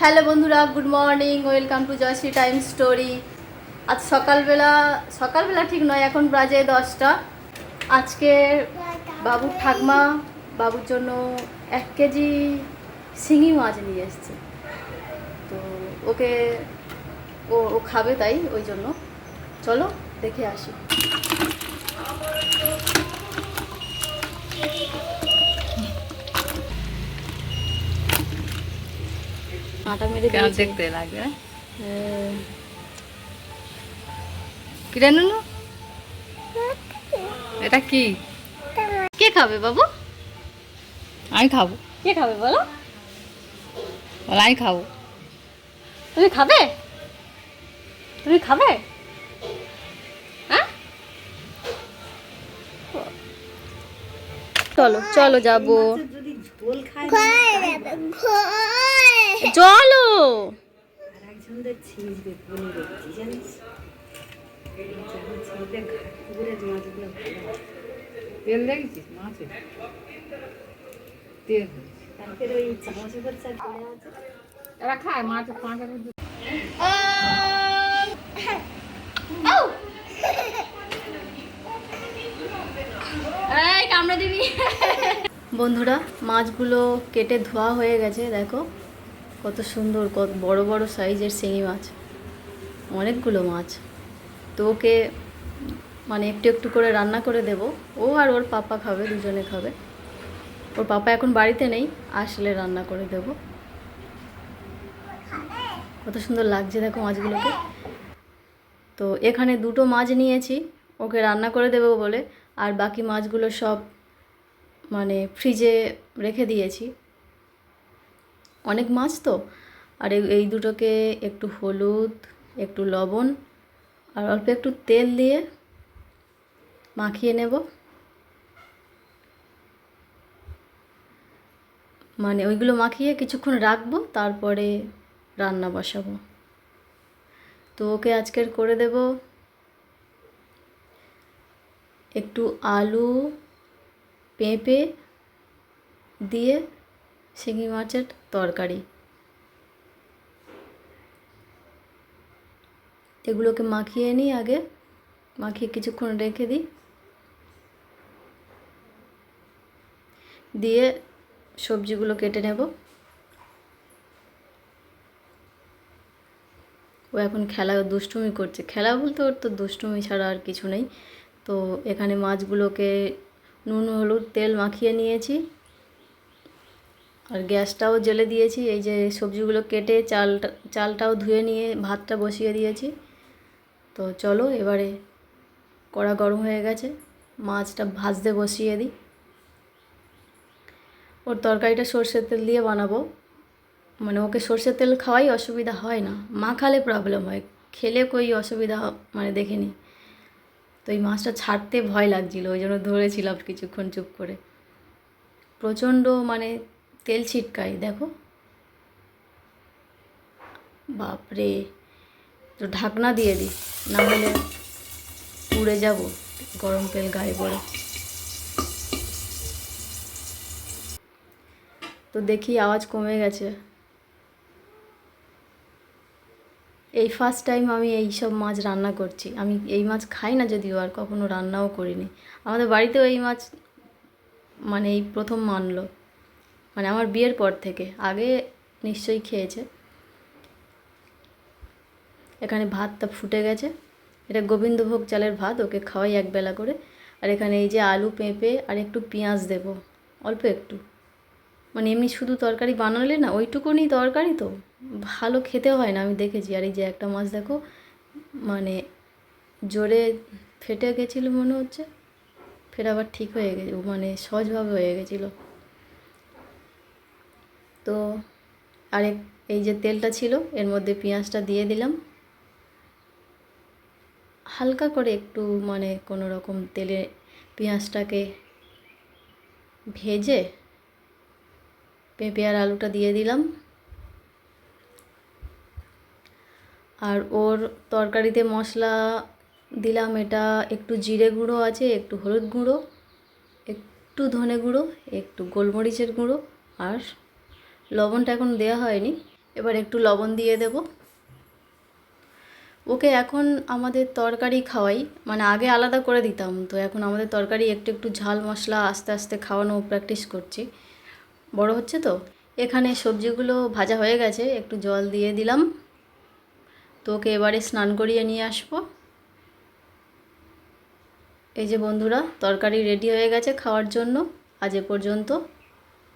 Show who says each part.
Speaker 1: Hello বন্ধুরা, good morning, welcome to Jayashree time story. আজ সকালবেলা সকালবেলা ঠিক নয়, এখন বাজে দশটা। আজকে বাবুর ঠাকমা, বাবুর জন্য এক কেজি শিঙি মাছ নিয়ে এসছে। তো ওকে, ও ও খাবে তাই, ওই জন্য। চলো, দেখে আসি। আটা মেরে
Speaker 2: দেখতে লাগবে না?
Speaker 1: হ্যাঁ।
Speaker 2: কিরে নুনু? এটা কি?
Speaker 1: কে খাবে বাবু?
Speaker 2: আমি খাব।
Speaker 1: কে খাবে বলো?
Speaker 2: বল আমি খাব।
Speaker 1: তুমি খাবে? তুমি খাবে? হ্যাঁ? চলো চলো যাব। চলো
Speaker 2: তেল দেখেছিস মাছে তেল এরা খায় মাছ পাঁচ
Speaker 1: বন্ধুরা মাছগুলো কেটে ধোয়া হয়ে গেছে দেখো। কত সুন্দর, কত বড় বড় সাইজের শিঙি মাছ। অনেকগুলো মাছ। তো ওকে মানে একটু একটু করে রান্না করে দেব। ও আর ওর পাপা খাবে, দুজনে খাবে। ওর পাপা এখন বাড়িতে নেই, আসলে রান্না করে দেব। কত সুন্দর লাগছে দেখো মাছগুলোকে। তো এখানে দুটো মাছ নিয়েছি, ওকে রান্না করে দেবো বলে। আর বাকি মাছগুলো সব মানে ফ্রিজে রেখে দিয়েছি। অনেক মাছ তো। আর এই- দুটোকে একটু হলুদ, একটু লবণ, আর অল্প একটু তেল দিয়ে মাখিয়ে নেব। মানে ওইগুলো মাখিয়ে কিছুক্ষণ রাখব, তারপরে রান্না বসাবো। তো ওকে আজকের করে দেব একটু আলু, পেঁপে দিয়ে শিঙি মাছের তরকারি। এগুলোকে মাখিয়ে নিই আগে। মাখিয়ে কিছুক্ষণ রেখে দিই। দিয়ে সবজিগুলো কেটে নেব। ও এখন খেলা দুষ্টুমি করছে। খেলা বলতে ওর তো দুষ্টুমি ছাড়া আর কিছু নেই। তো এখানে মাছগুলোকে নুন, হলুদ, তেল মাখিয়ে নিয়েছি। আর গ্যাসটাও জ্বেলে দিয়েছি, এই যে সবজিগুলো কেটে চালটা, চালটাও ধুয়ে নিয়ে ভাতটা বসিয়ে দিয়েছি। তো চলো এবারে কড়া গরম হয়ে গেছে, মাছটা ভাজতে বসিয়ে দিই। ওর তরকারিটা সর্ষের তেল দিয়ে বানাবো। মানে ওকে সর্ষের তেল খাওয়াই অসুবিধা হয় না, মা খালে প্রবলেম হয়, খেলে কই অসুবিধা মানে দেখিনি তো এই মাছটা ছাড়তে ভয় লাগছিল, ওই জন্য ধরেছিলাম কিছুক্ষণ চুপ করে। প্রচণ্ড মানে তেল ছিটকাই, দেখো। বাপরে, তো ঢাকনা দিয়ে দিই, না হলে পুড়ে যাব, গরম তেল গায়ে পড়ে। তো দেখি আওয়াজ কমে গেছে। এই ফার্স্ট টাইম আমি এই সব মাছ রান্না করছি। আমি এই মাছ খাই না যদিও, আর কখনো রান্নাও করিনি। আমাদের বাড়িতেও এই মাছ মানে এই প্রথম মানলো। মানে আমার বিয়ের পর থেকে, আগে নিশ্চয়ই খেয়েছে। এখানে ভাতটা ফুটে গেছে। এটা গোবিন্দভোগ চালের ভাত, ওকে খাওয়াই একবেলা করে। আর এখানে এই যে আলু পেঁপে আর একটু পেঁয়াজ দেব, অল্প একটু। মানে এমনি শুধু তরকারি বানালে না, ওইটুকুনি তরকারি তো ভালো খেতে হয় না, আমি দেখেছি। আর এই যে একটা মাছ দেখো মানে জোরে ফেটে গেছিল মনে হচ্ছে, ফের আবার ঠিক হয়ে গেছে মানে সহজভাবে হয়ে গেছিল। তো আরেক, এই যে তেলটা ছিল, এর মধ্যে পেঁয়াজটা দিয়ে দিলাম। হালকা করে একটু মানে কোনো রকম তেলে পেঁয়াজটাকে ভেজে পেঁপে আর আলুটা দিয়ে দিলাম। আর ওর তরকারিতে মশলা দিলাম, এটা একটু জিরে গুঁড়ো আছে, একটু হলুদ গুঁড়ো, একটু ধনে গুঁড়ো, একটু গোলমরিচের গুঁড়ো, আর লবণটা এখন দেওয়া হয়নি। এবার একটু লবণ দিয়ে দেব। ওকে এখন আমাদের তরকারি খাওয়াই। মানে আগে আলাদা করে দিতাম। তো এখন আমাদের তরকারি একটু একটু ঝাল মশলা আস্তে আস্তে খাওয়ানো প্র্যাকটিস করছি। বড় হচ্ছে তো? এখানে সবজিগুলো ভাজা হয়ে গেছে। একটু জল দিয়ে দিলাম। তো ওকে এবারে স্নান করিয়ে নিয়ে আসব। এই যে বন্ধুরা, তরকারি রেডি হয়ে গেছে খাওয়ার জন্য। আজ এ পর্যন্ত।